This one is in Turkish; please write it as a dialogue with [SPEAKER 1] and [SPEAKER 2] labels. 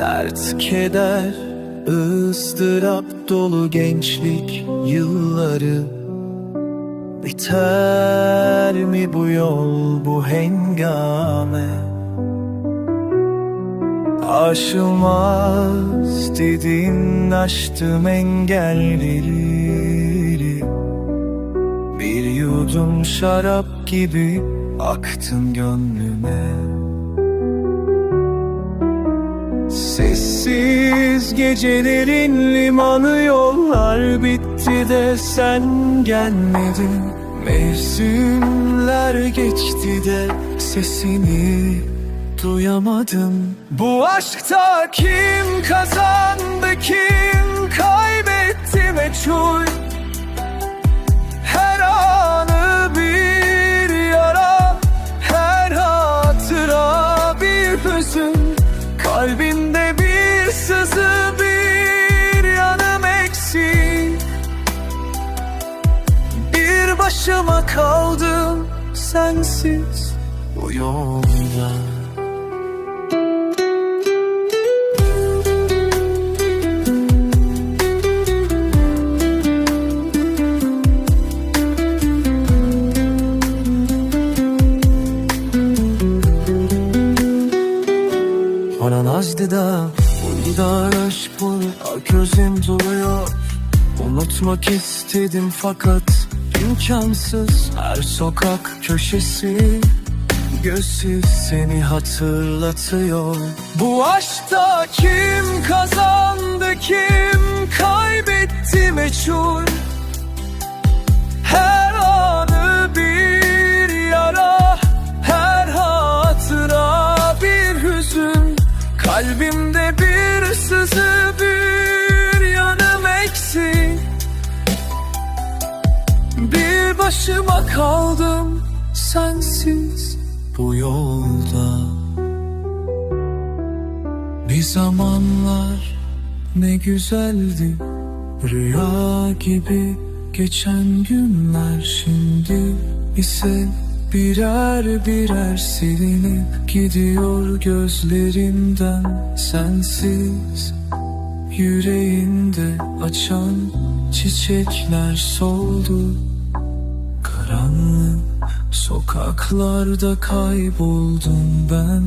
[SPEAKER 1] Dert, keder, ıstırap dolu gençlik yılları. Biter mi bu yol, bu hengame? Aşılmaz dedin aştım engelleri. Bir yudum şarap gibi aktın gönlüme Sessiz gecelerin limanı yollar bitti de sen gelmedin. Mevsimler geçti de sesini duyamadım. Bu aşkta kim kazandı kim kaybetti meçhul? Her anı bir yara Her hatıra bir hüzün Kalbinde bir sızı bir yanım eksik. Bir başıma kaldım sensiz bu yolda Nazlı da Uyudar aşk bunu Gözüm doluyor Unutmak istedim fakat imkansız. Her sokak köşesi Gözsüz seni hatırlatıyor. Bu aşkta kim kazandı kim kaybetti meçhul Kalbimde bir sızı bir yanım eksik. Bir başıma kaldım sensiz bu yolda. Bir zamanlar ne güzeldi Rüya gibi geçen günler. Şimdi ise birer birer silinip gidiyor gözlerimden sensiz. Yüreğinde açan çiçekler soldu. Karanlık sokaklarda kayboldum ben